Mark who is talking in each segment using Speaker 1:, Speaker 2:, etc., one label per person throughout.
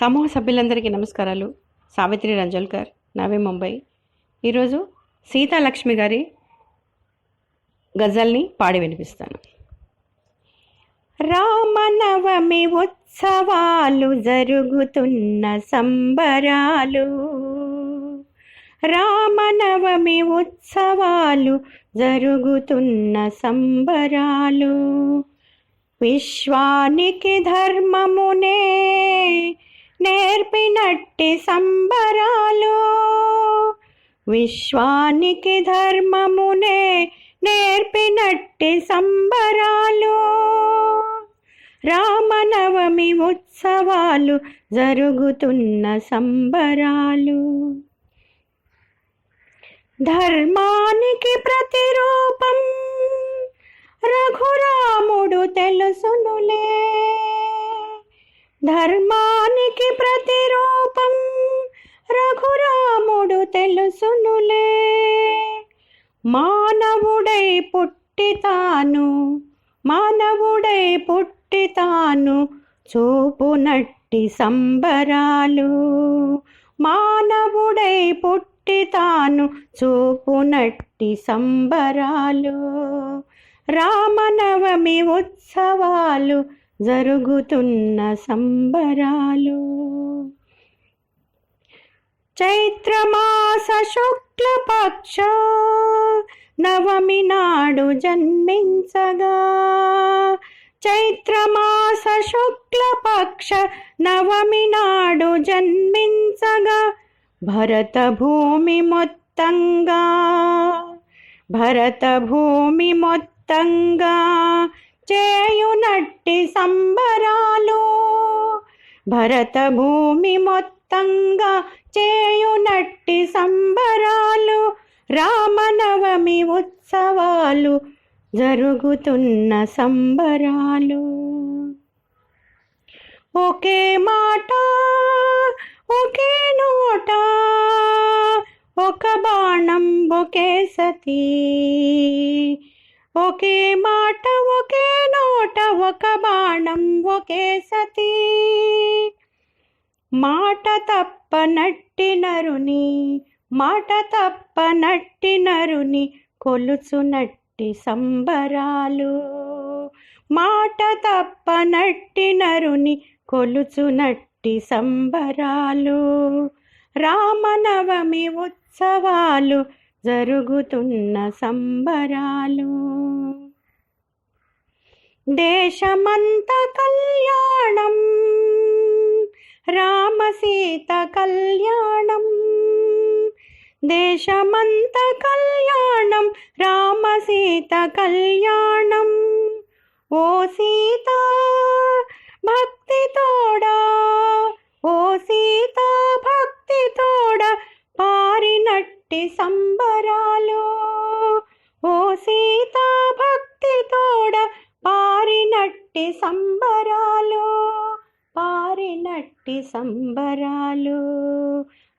Speaker 1: సమూహ సభ్యులందరికీ నమస్కారాలు. సావిత్రి రంజల్కర్ నవే ముంబై. ఈరోజు సీతాలక్ష్మి గారి గజల్ని పాడి వినిపిస్తాను. రామనవమి ఉత్సవాలు జరుగుతున్న సంబరాలు. రామనవమి ఉత్సవాలు జరుగుతున్న సంబరాలు. విశ్వానికి ధర్మమునే నేర్పినట్టి సంబరాలు. విశ్వానికి ధర్మమునే నేర్పినట్టి సంబరాలు. రామనవమి ఉత్సవాలు జరుగుతున్న సంబరాలు. ధర్మానికి ప్రతిరూపం రఘురాముడు తెలుసునులే. ధర్మానికి ప్రతిరూపం రఘురాముడు తెలుసునులే. మానవుడై పుట్టి తాను మానవుడై పుట్టి తాను చూపునట్టి సంబరాలు. మానవుడై పుట్టితాను చూపునట్టి సంబరాలు. రామనవమి ఉత్సవాలు జరుగుతున్న సంబరాలు. చైత్రమాస శుక్లపక్ష నవమి నాడు జన్మించగా. చైత్రమాస శుక్లపక్ష నవమి నాడు జన్మించగా. భరత భూమి మొత్తంగా భరత భూమి మొత్తంగా చేయునట్టి సంబరాలు. భరత భూమి మొత్తంగా చేయునట్టి సంబరాలు. రామనవమి ఉత్సవాలు జరుగుతున్న సంబరాలు. ఒకే మాట ఒకే నోట ఒక బాణం ఒకే సతీ. ఒకే మాట ఒకే నోట ఒక బాణం ఒకే సతీ. మాట తప్ప నట్టి నరుని మాట తప్ప నట్టి నరుని కొలుచునట్టి సంబరాలు. మాట తప్ప నట్టి నరుని కొలుచునట్టి సంబరాలు. రామనవమి ఉత్సవాలు జరుగుతున్న సంబరాలు. దేశమంత కళ్యాణం రామసీత కళ్యాణం. దేశమంత కళ్యాణం రామసీత కళ్యాణం. ఓ సీత భక్తి సంబరాలు. ఓ సీత భక్తి తోడ పారినట్టి సంబరాలు. పారినట్టి సంబరాలు.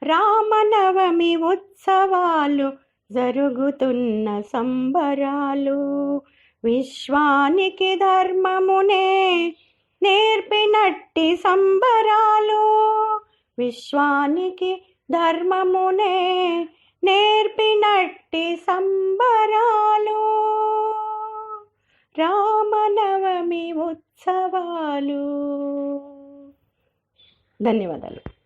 Speaker 1: రామనవమి ఉత్సవాలు జరుగుతున్న సంబరాలు. విశ్వానికి ధర్మమునే నేర్పినట్టి సంబరాలు. విశ్వానికి ధర్మమునే నేర్పినట్టి సంబరాలు రామనవమి ఉత్సవాలు. ధన్యవాదాలు.